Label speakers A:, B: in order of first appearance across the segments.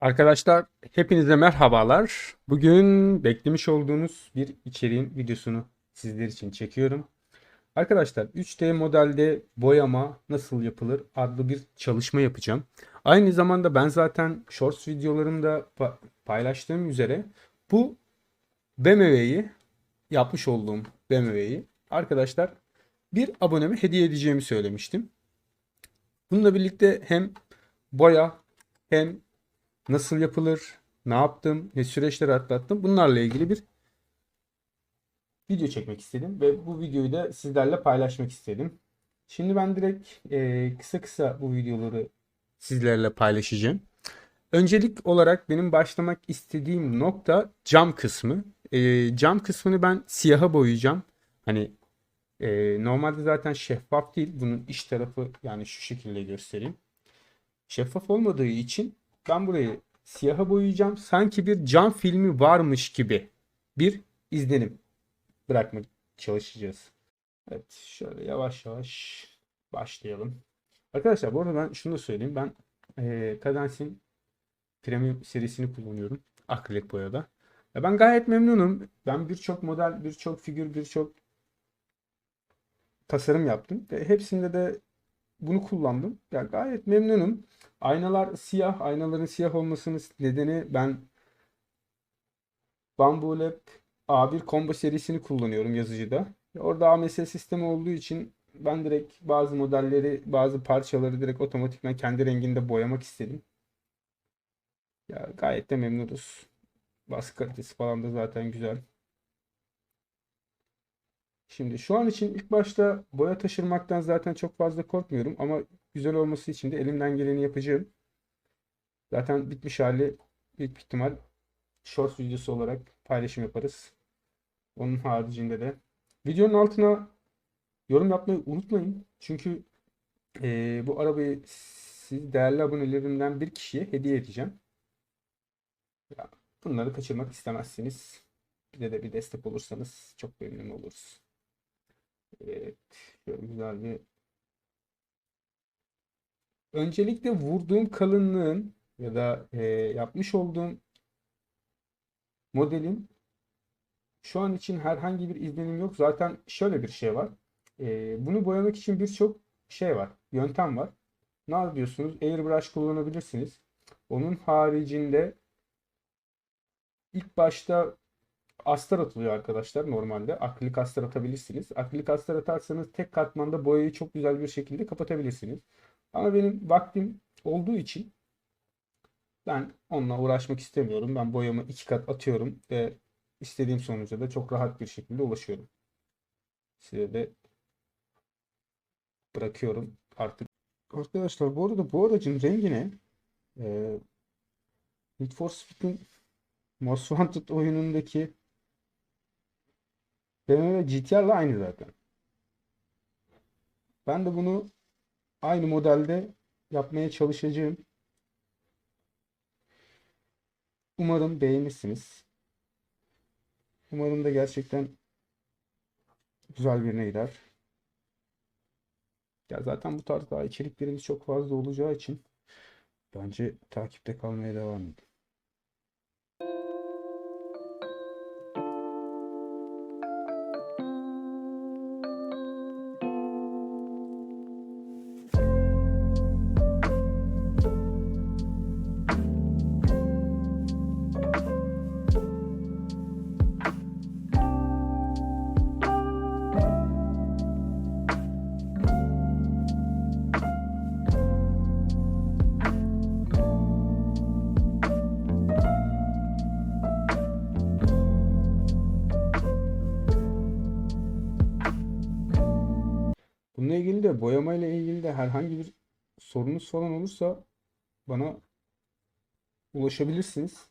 A: Arkadaşlar hepinize merhabalar. Bugün beklemiş olduğunuz bir içeriğin videosunu sizler için çekiyorum. Arkadaşlar 3D modelde boyama nasıl yapılır adlı bir çalışma yapacağım. Aynı zamanda ben zaten Shorts videolarımda pa- paylaştığım üzere bu BMW'yi yapmış olduğum BMW'yi arkadaşlar bir aboneme hediye edeceğimi söylemiştim. Bununla birlikte hem boya hem nasıl yapılır, ne yaptım, ne süreçler atlattım bunlarla ilgili bir video çekmek istedim ve bu videoyu da sizlerle paylaşmak istedim. Şimdi ben direkt e, kısa kısa bu videoları sizlerle paylaşacağım. Öncelik olarak benim başlamak istediğim nokta cam kısmı. E, cam kısmını ben siyaha boyayacağım. Hani e, normalde zaten şeffaf değil. Bunun iç tarafı yani şu şekilde göstereyim. Şeffaf olmadığı için ben burayı siyaha boyayacağım. Sanki bir cam filmi varmış gibi bir izlenim bırakmak çalışacağız. Evet şöyle yavaş yavaş başlayalım. Arkadaşlar bu arada ben şunu da söyleyeyim. Ben e, Cadence'in Premium serisini kullanıyorum. Akrilik boyada. Ya ben gayet memnunum. Ben birçok model, birçok figür, birçok tasarım yaptım. Ve hepsinde de bunu kullandım. Ya gayet memnunum. Aynalar siyah. Aynaların siyah olmasının nedeni ben Bamboo Lab A1 Combo serisini kullanıyorum yazıcıda. Orada AMS sistemi olduğu için ben direkt bazı modelleri, bazı parçaları direkt otomatikman kendi renginde boyamak istedim. Ya gayet de memnunuz. Baskı kalitesi falan da zaten güzel. Şimdi şu an için ilk başta boya taşırmaktan zaten çok fazla korkmuyorum ama güzel olması için de elimden geleni yapacağım. Zaten bitmiş hali büyük ihtimal short videosu olarak paylaşım yaparız. Onun haricinde de videonun altına yorum yapmayı unutmayın. Çünkü eee, bu arabayı siz değerli abonelerimden bir kişiye hediye edeceğim. Bunları kaçırmak istemezsiniz. Bize de bir destek olursanız çok memnun oluruz. Evet, şöyle güzel bir Öncelikle vurduğum kalınlığın ya da e, yapmış olduğum modelin şu an için herhangi bir izlenim yok. Zaten şöyle bir şey var. E, bunu boyamak için birçok şey var. Yöntem var. Ne yapıyorsunuz? Airbrush kullanabilirsiniz. Onun haricinde ilk başta astar atılıyor arkadaşlar normalde. Akrilik astar atabilirsiniz. Akrilik astar atarsanız tek katmanda boyayı çok güzel bir şekilde kapatabilirsiniz. Ama benim vaktim olduğu için ben onunla uğraşmak istemiyorum. Ben boyamı iki kat atıyorum ve istediğim sonuca da çok rahat bir şekilde ulaşıyorum. Size de bırakıyorum artık. Arkadaşlar bu arada bu aracın rengine e, Need for Speed'in Most Wanted oyunundaki BMW GTR'la aynı zaten. Ben de bunu aynı modelde yapmaya çalışacağım. Umarım beğenirsiniz. Umarım da gerçekten güzel birine gider. Ya zaten bu tarz daha içeriklerimiz çok fazla olacağı için bence takipte kalmaya devam edin. İlgili de boyama ile ilgili de herhangi bir sorunuz falan olursa bana ulaşabilirsiniz.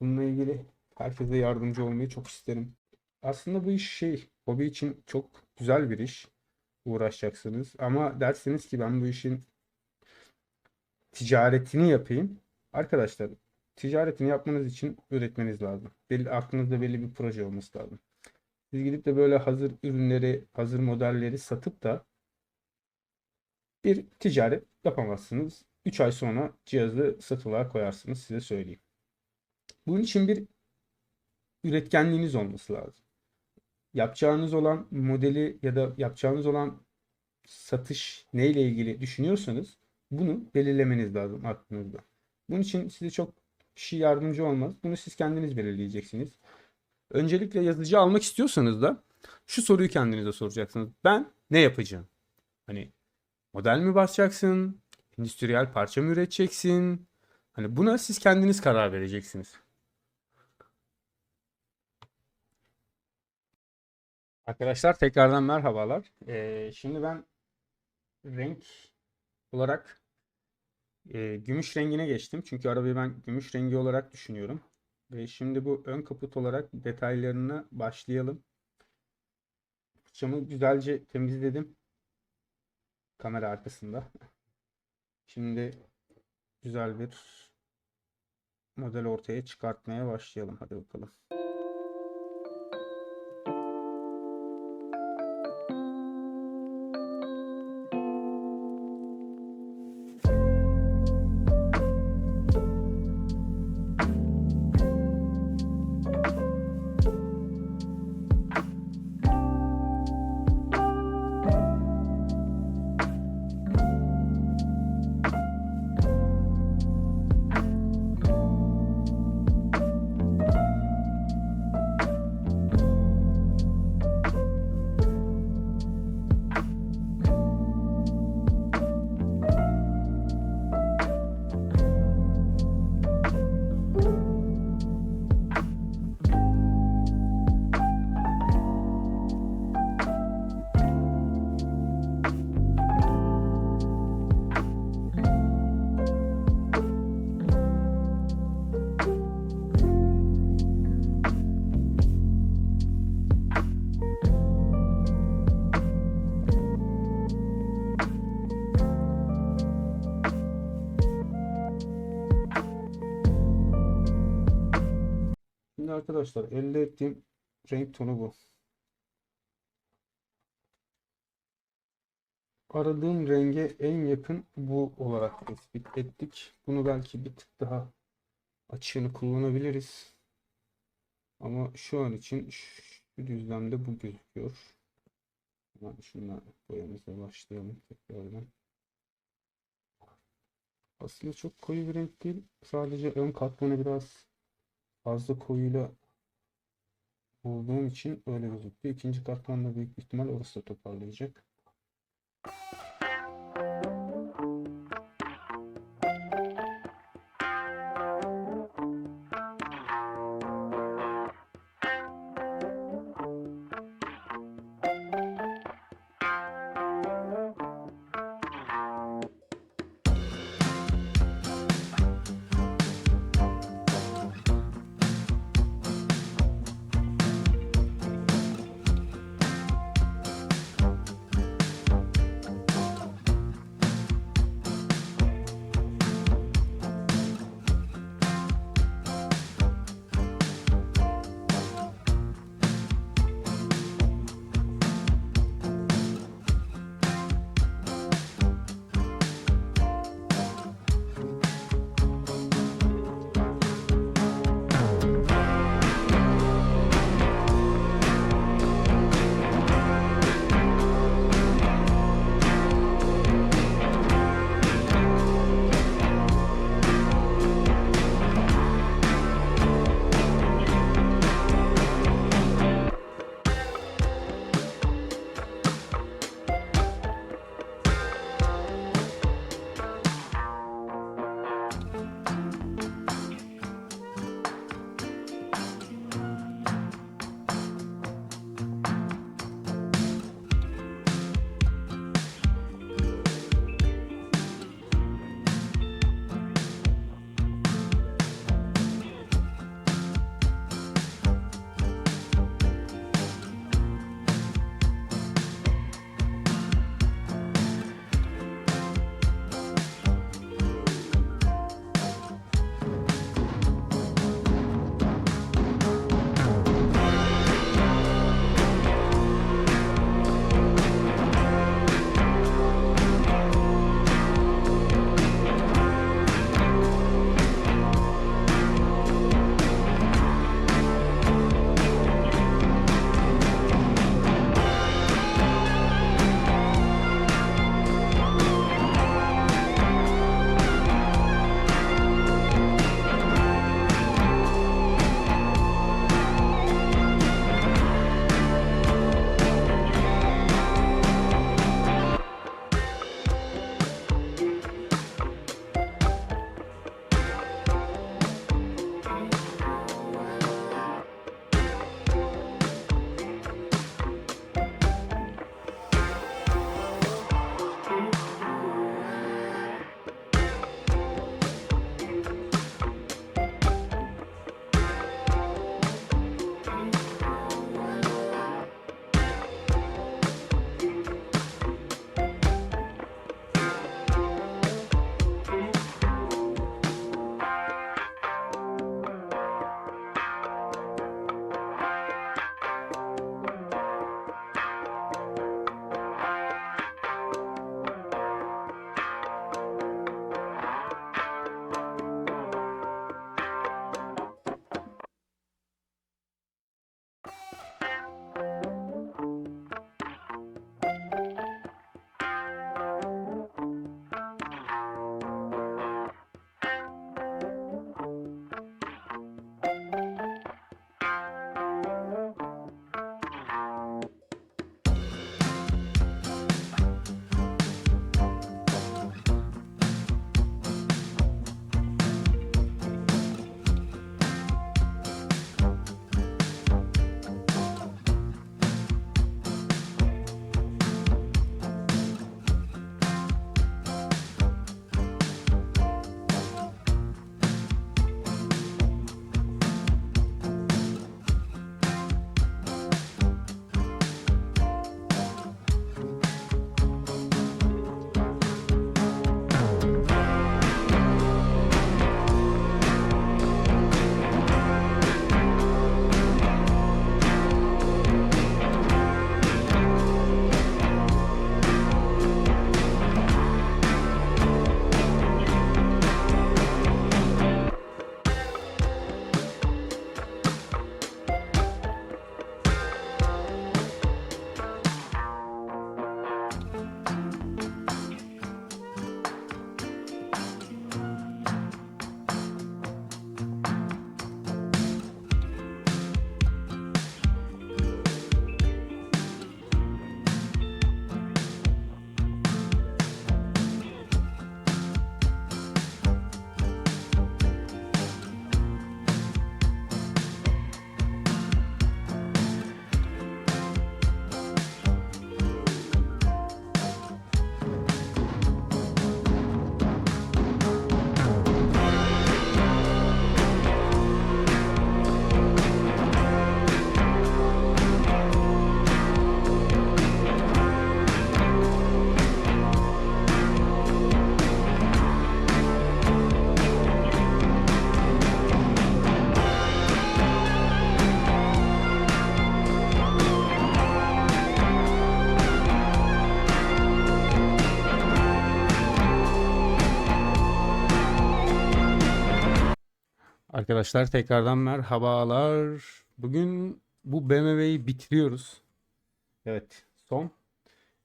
A: Bununla ilgili herkese yardımcı olmayı çok isterim. Aslında bu iş şey, hobi için çok güzel bir iş. Uğraşacaksınız. Ama derseniz ki ben bu işin ticaretini yapayım. Arkadaşlar, ticaretini yapmanız için üretmeniz lazım. Belli, aklınızda belli bir proje olması lazım. Siz gidip de böyle hazır ürünleri, hazır modelleri satıp da bir ticaret yapamazsınız. 3 ay sonra cihazı satılığa koyarsınız size söyleyeyim. Bunun için bir üretkenliğiniz olması lazım. Yapacağınız olan modeli ya da yapacağınız olan satış neyle ilgili düşünüyorsanız bunu belirlemeniz lazım aklınızda. Bunun için size çok kişi yardımcı olmaz. Bunu siz kendiniz belirleyeceksiniz. Öncelikle yazıcı almak istiyorsanız da şu soruyu kendinize soracaksınız. Ben ne yapacağım? Hani model mi basacaksın? Endüstriyel parça mı üreteceksin? Hani buna siz kendiniz karar vereceksiniz. Arkadaşlar tekrardan merhabalar. Ee, şimdi ben renk olarak e, gümüş rengine geçtim. Çünkü arabayı ben gümüş rengi olarak düşünüyorum. Ve şimdi bu ön kaput olarak detaylarına başlayalım. Fırçamı güzelce temizledim. Kamera arkasında. Şimdi güzel bir model ortaya çıkartmaya başlayalım. Hadi bakalım. Şimdi arkadaşlar elde ettiğim renk tonu bu. Aradığım renge en yakın bu olarak tespit ettik. Bunu belki bir tık daha açığını kullanabiliriz. Ama şu an için şu düzlemde bu gözüküyor. Hemen şunla boyamıza başlayalım tekrardan. Aslında çok koyu bir renk değil. Sadece ön katmanı biraz fazla koyuyla olduğum için öyle gözüküyor. İkinci katmanda büyük ihtimal orası da toparlayacak. Arkadaşlar tekrardan merhabalar. Bugün bu BMW'yi bitiriyoruz. Evet, son.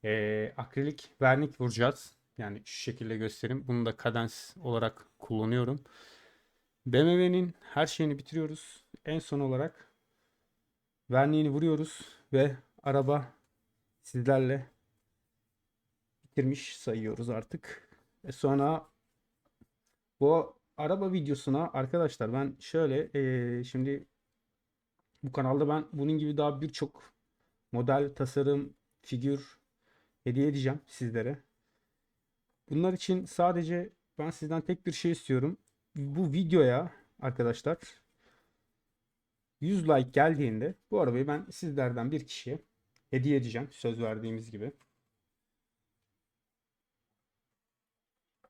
A: Ee, akrilik vernik vuracağız. Yani şu şekilde göstereyim. Bunu da kadans olarak kullanıyorum. BMW'nin her şeyini bitiriyoruz. En son olarak verniğini vuruyoruz ve araba sizlerle bitirmiş sayıyoruz artık. E sonra bu araba videosuna arkadaşlar ben şöyle eee, şimdi bu kanalda ben bunun gibi daha birçok model, tasarım, figür hediye edeceğim sizlere. Bunlar için sadece ben sizden tek bir şey istiyorum. Bu videoya arkadaşlar 100 like geldiğinde bu arabayı ben sizlerden bir kişiye hediye edeceğim. Söz verdiğimiz gibi.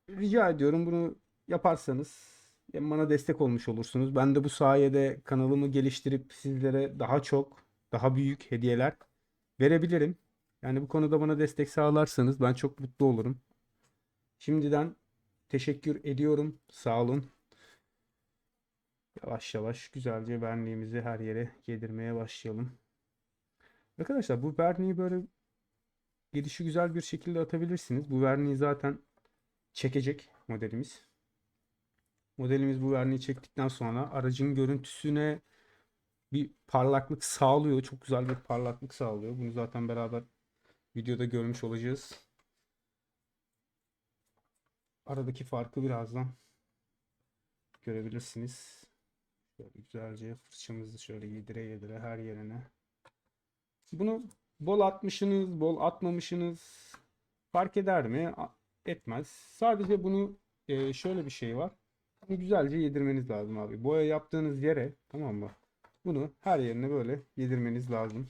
A: Rica ediyorum bunu yaparsanız hem bana destek olmuş olursunuz. Ben de bu sayede kanalımı geliştirip sizlere daha çok, daha büyük hediyeler verebilirim. Yani bu konuda bana destek sağlarsanız ben çok mutlu olurum. Şimdiden teşekkür ediyorum. Sağ olun. Yavaş yavaş güzelce verniğimizi her yere yedirmeye başlayalım. Arkadaşlar bu verniği böyle gidişi güzel bir şekilde atabilirsiniz. Bu verniği zaten çekecek modelimiz. Modelimiz bu verniği çektikten sonra aracın görüntüsüne bir parlaklık sağlıyor. Çok güzel bir parlaklık sağlıyor. Bunu zaten beraber videoda görmüş olacağız. Aradaki farkı birazdan görebilirsiniz. Şöyle güzelce fırçamızı şöyle yedire yedire her yerine. Bunu bol atmışsınız, bol atmamışsınız fark eder mi? Etmez. Sadece bunu e, şöyle bir şey var. Bunu güzelce yedirmeniz lazım abi. Boya yaptığınız yere tamam mı? Bunu her yerine böyle yedirmeniz lazım.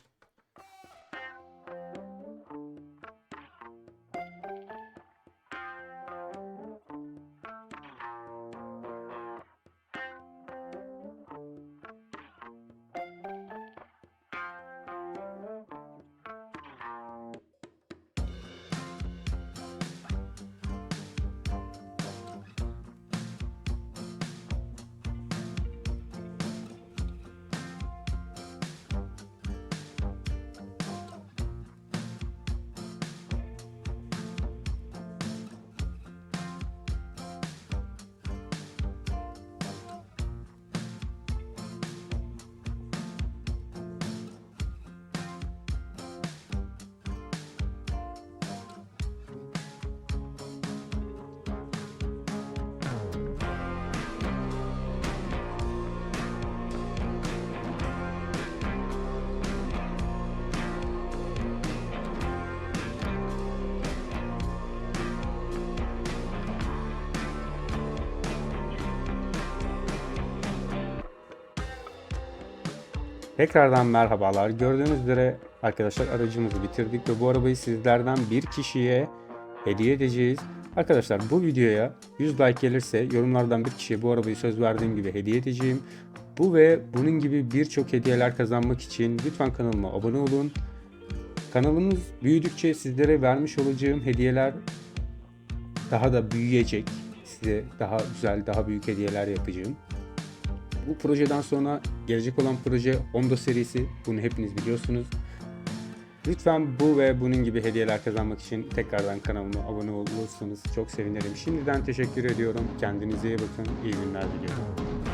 A: Tekrardan merhabalar. Gördüğünüz üzere arkadaşlar aracımızı bitirdik ve bu arabayı sizlerden bir kişiye hediye edeceğiz. Arkadaşlar bu videoya 100 like gelirse yorumlardan bir kişiye bu arabayı söz verdiğim gibi hediye edeceğim. Bu ve bunun gibi birçok hediyeler kazanmak için lütfen kanalıma abone olun. Kanalımız büyüdükçe sizlere vermiş olacağım hediyeler daha da büyüyecek. Size daha güzel, daha büyük hediyeler yapacağım. Bu projeden sonra gelecek olan proje Honda serisi. Bunu hepiniz biliyorsunuz. Lütfen bu ve bunun gibi hediyeler kazanmak için tekrardan kanalıma abone olursanız çok sevinirim. Şimdiden teşekkür ediyorum. Kendinize iyi bakın. İyi günler diliyorum.